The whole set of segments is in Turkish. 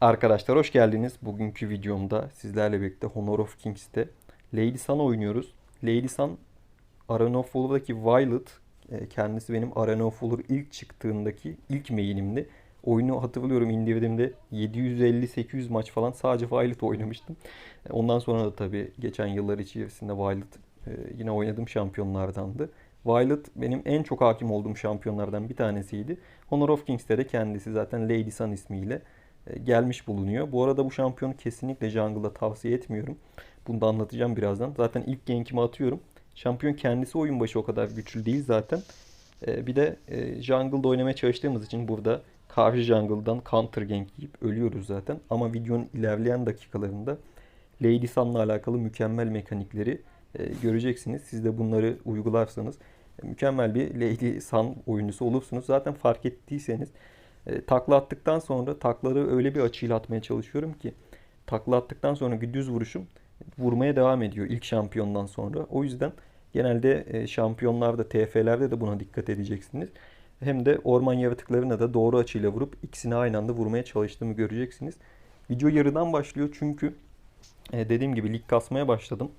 Arkadaşlar hoş geldiniz. Bugünkü videomda sizlerle birlikte Honor of Kings'te Lady Sun oynuyoruz. Lady Sun Arena of Valor'daki Violet e, kendisi benim Arena of Valor ilk çıktığındaki ilk main'imdi. Oyunu hatırlıyorum indirdiğimde 750-800 maç falan sadece Violet oynamıştım. E, Ondan sonra da tabii geçen yıllar içerisinde Violet e, yine oynadığım şampiyonlardandı. Violet benim en çok hakim olduğum şampiyonlardan bir tanesiydi. Honor of Kings'te de kendisi zaten Lady Sun ismiyle gelmiş bulunuyor. Bu arada bu şampiyonu kesinlikle jungle'da tavsiye etmiyorum. Bunu da anlatacağım birazdan. Zaten ilk gankimi atıyorum. Şampiyon kendisi oyun başı o kadar güçlü değil zaten. E, Bir de e, jungle'da oynamaya çalıştığımız için burada karşı jungle'dan counter gank yiyip ölüyoruz zaten. Ama videonun ilerleyen dakikalarında Lady Sun'la alakalı mükemmel mekanikleri e, göreceksiniz. Siz de bunları uygularsanız e, mükemmel bir Lady Sun oyuncusu olursunuz. Zaten fark ettiyseniz e, takla attıktan sonra takları öyle bir açıyla atmaya çalışıyorum ki takla attıktan sonraki düz vuruşum vurmaya devam ediyor ilk şampiyondan sonra. O yüzden genelde e, şampiyonlarda, TF'lerde de buna dikkat edeceksiniz. Hem de orman yaratıklarına da doğru açıyla vurup ikisini aynı anda vurmaya çalıştığımı göreceksiniz. Video yarıdan başlıyor çünkü e, dediğim gibi lig kasmaya başladım.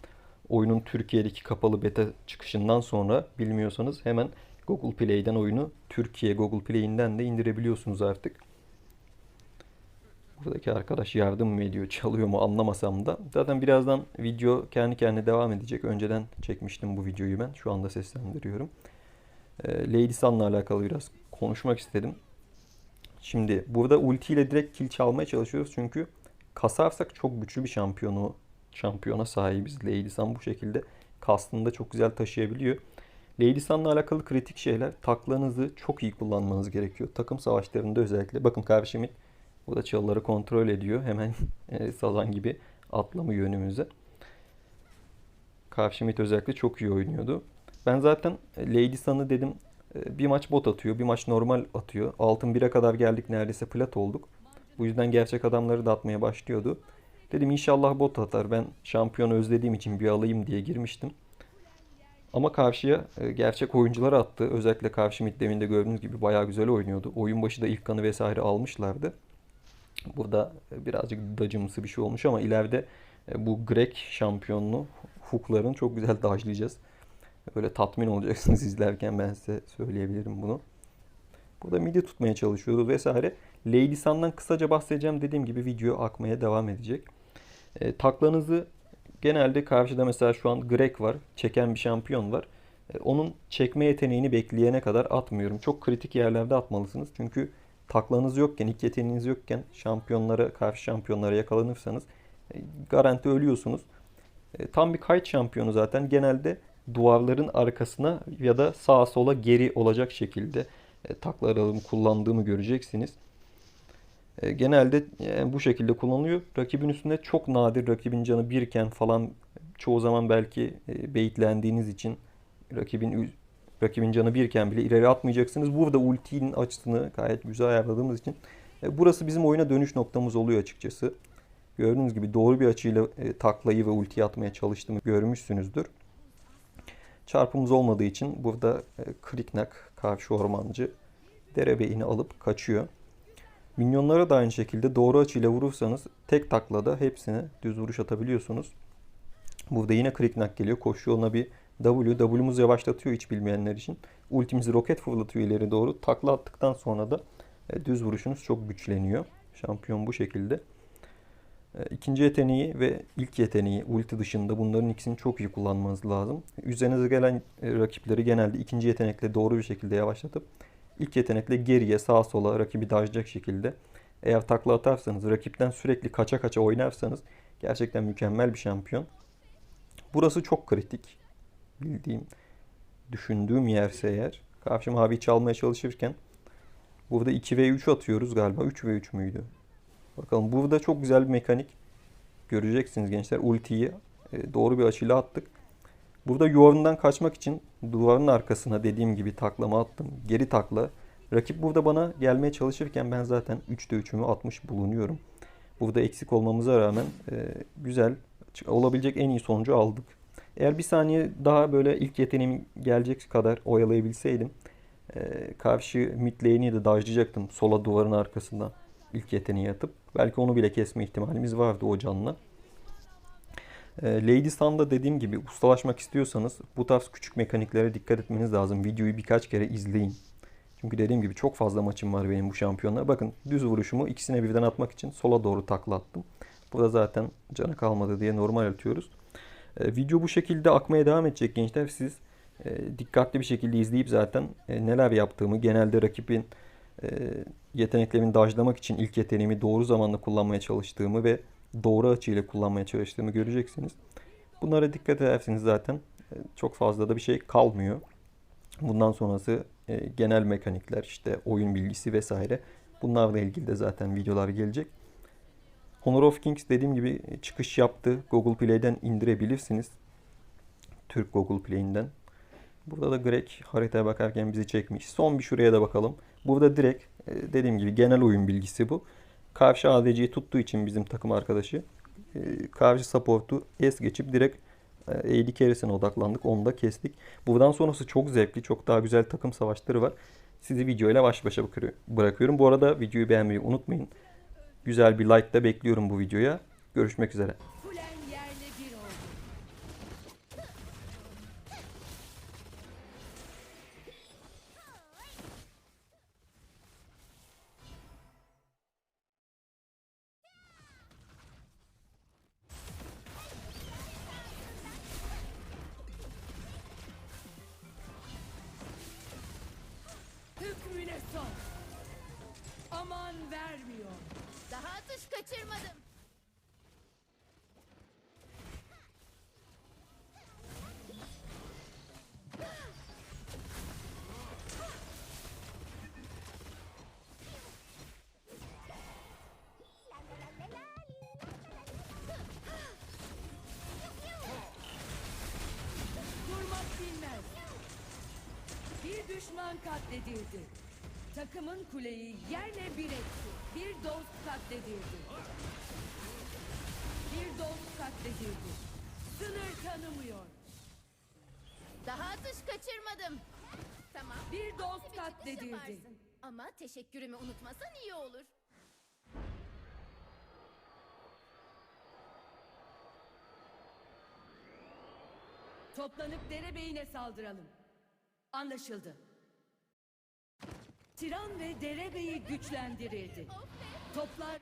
Oyunun Türkiye'deki kapalı beta çıkışından sonra bilmiyorsanız hemen Google Play'den oyunu Türkiye Google Play'inden de indirebiliyorsunuz artık. Buradaki arkadaş yardım mı ediyor, çalıyor mu anlamasam da. Zaten birazdan video kendi kendine devam edecek. Önceden çekmiştim bu videoyu ben. Şu anda seslendiriyorum. Ee, Lady Sun'la alakalı biraz konuşmak istedim. Şimdi burada ulti ile direkt kill çalmaya çalışıyoruz. Çünkü kasarsak çok güçlü bir şampiyonu şampiyona sahibiz. Lady Sun bu şekilde kastında çok güzel taşıyabiliyor. Lady Sun'la alakalı kritik şeyler. Taklanızı çok iyi kullanmanız gerekiyor. Takım savaşlarında özellikle. Bakın karşımın burada çalıları kontrol ediyor. Hemen e, sazan gibi atlamıyor önümüze. Karşı mid özellikle çok iyi oynuyordu. Ben zaten e, Lady Sun'ı dedim e, bir maç bot atıyor, bir maç normal atıyor. Altın 1'e kadar geldik neredeyse plat olduk. Bu yüzden gerçek adamları da atmaya başlıyordu. Dedim inşallah bot atar. Ben şampiyonu özlediğim için bir alayım diye girmiştim. Ama karşıya e, gerçek oyuncular attı. Özellikle karşı mid deminde gördüğünüz gibi bayağı güzel oynuyordu. Oyun başı da ilk kanı vesaire almışlardı. Burada e, birazcık dacımsı bir şey olmuş ama ileride e, bu Grek şampiyonluğu hookların çok güzel dajlayacağız. Böyle tatmin olacaksınız izlerken ben size söyleyebilirim bunu. Burada midi tutmaya çalışıyordu vesaire. Lady Sun'dan kısaca bahsedeceğim. Dediğim gibi video akmaya devam edecek. E, taklanızı genelde karşıda mesela şu an Greg var. Çeken bir şampiyon var. E, onun çekme yeteneğini bekleyene kadar atmıyorum. Çok kritik yerlerde atmalısınız. Çünkü taklanız yokken, ilk yeteneğiniz yokken şampiyonlara, karşı şampiyonlara yakalanırsanız e, garanti ölüyorsunuz. E, tam bir kayıt şampiyonu zaten. Genelde duvarların arkasına ya da sağa sola geri olacak şekilde takla aralığımı kullandığımı göreceksiniz. E, genelde e, bu şekilde kullanılıyor. Rakibin üstünde çok nadir rakibin canı birken falan çoğu zaman belki e, baitlendiğiniz için rakibin rakibin canı birken bile ileri atmayacaksınız. Burada ultinin açısını gayet güzel ayarladığımız için burası bizim oyuna dönüş noktamız oluyor açıkçası. Gördüğünüz gibi doğru bir açıyla taklayı ve ultiyi atmaya çalıştığımı görmüşsünüzdür. Çarpımız olmadığı için burada Kriknak karşı ormancı derebeyini alıp kaçıyor. Minyonlara da aynı şekilde doğru açıyla vurursanız tek taklada hepsine düz vuruş atabiliyorsunuz. Burada yine Kriknak geliyor. Koşuyor ona bir W. W'muz yavaşlatıyor hiç bilmeyenler için. Ultimizi roket fırlatıyor ileri doğru. Takla attıktan sonra da e, düz vuruşunuz çok güçleniyor. Şampiyon bu şekilde. E, İkinci yeteneği ve ilk yeteneği ulti dışında bunların ikisini çok iyi kullanmanız lazım. Üzerinize gelen e, rakipleri genelde ikinci yetenekle doğru bir şekilde yavaşlatıp ilk yetenekle geriye sağa sola rakibi dajlayacak şekilde eğer takla atarsanız rakipten sürekli kaça kaça oynarsanız gerçekten mükemmel bir şampiyon. Burası çok kritik. Bildiğim, düşündüğüm yerse eğer. Karşı mavi çalmaya çalışırken burada 2v3 atıyoruz galiba. 3v3 müydü? Bakalım burada çok güzel bir mekanik göreceksiniz gençler. Ultiyi e, doğru bir açıyla attık. Burada yuvarından kaçmak için duvarın arkasına dediğim gibi taklama attım. Geri takla. Rakip burada bana gelmeye çalışırken ben zaten 3'te 3'ümü atmış bulunuyorum. Burada eksik olmamıza rağmen e, güzel olabilecek en iyi sonucu aldık. Eğer bir saniye daha böyle ilk yeteneğim gelecek kadar oyalayabilseydim e, karşı mid lane'i de dajlayacaktım sola duvarın arkasından. ilk yeteneği atıp belki onu bile kesme ihtimalimiz vardı o canla. Ee, Lady Sun'da dediğim gibi ustalaşmak istiyorsanız bu tarz küçük mekaniklere dikkat etmeniz lazım. Videoyu birkaç kere izleyin. Çünkü dediğim gibi çok fazla maçım var benim bu şampiyonla. Bakın düz vuruşumu ikisine birden atmak için sola doğru takla attım. Burada zaten canı kalmadı diye normal atıyoruz. Ee, video bu şekilde akmaya devam edecek gençler. Siz e, dikkatli bir şekilde izleyip zaten e, neler yaptığımı, genelde rakibin e, yeteneklerimi dajlamak için ilk yeteneğimi doğru zamanda kullanmaya çalıştığımı ve doğru açıyla kullanmaya çalıştığımı göreceksiniz. Bunlara dikkat ederseniz zaten e, çok fazla da bir şey kalmıyor. Bundan sonrası e, genel mekanikler, işte oyun bilgisi vesaire. Bunlarla ilgili de zaten videolar gelecek. Honor of Kings dediğim gibi çıkış yaptı. Google Play'den indirebilirsiniz. Türk Google Play'inden. Burada da Greg haritaya bakarken bizi çekmiş. Son bir şuraya da bakalım. Burada direkt e, dediğim gibi genel oyun bilgisi bu. Karşı ADC'yi tuttuğu için bizim takım arkadaşı e, karşı support'u es geçip direkt e, AD carry'sine odaklandık. Onu da kestik. Buradan sonrası çok zevkli. Çok daha güzel takım savaşları var. Sizi videoyla baş başa bırakıyorum. Bu arada videoyu beğenmeyi unutmayın. Güzel bir like da bekliyorum bu videoya. Görüşmek üzere. Vermiyor. Daha atış kaçırmadım. Durmak bilmez. Bir düşman katledildi. Takımın kuleyi yerle bir etti. Bir dost katledildi. Bir dost katledildi. Sınır tanımıyor. Daha atış kaçırmadım. Tamam. Bir dost bir çıkış katledildi. yaparsın. Ama teşekkürümü unutmasan iyi olur. Toplanıp derebeyine saldıralım. Anlaşıldı. Tiran ve derebeyi güçlendirildi. Toplar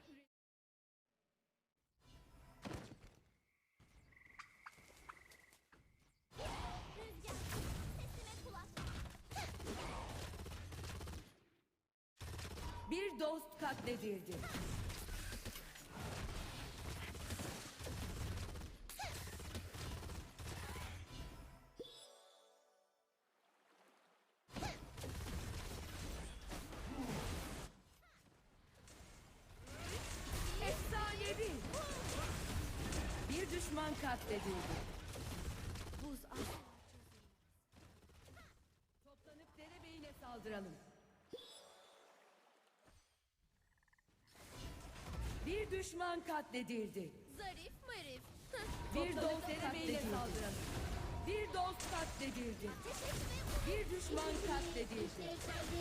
bir dost katledildi. Bir düşman katledildi. Buz ah. Toplanıp derebeyine saldıralım. Bir düşman katledildi. Zarif marif. Bir dost derebeyine saldıralım. Bir dost katledildi. Bir düşman katledildi. Bazı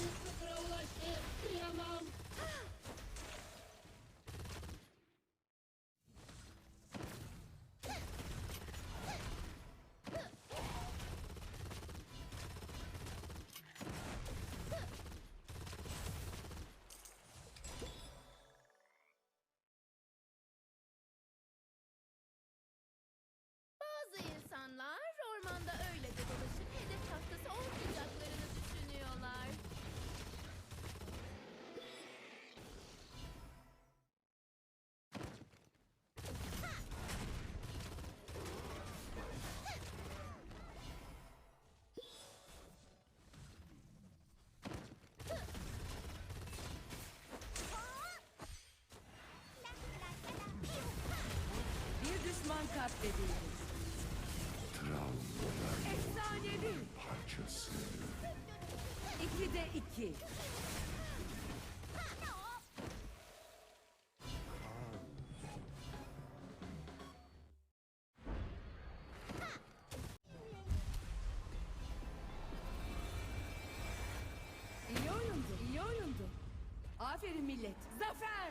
Katledildi. Efsanevi. İki de iki. İyi oyundu, iyi oyundu. Aferin millet. Zafer.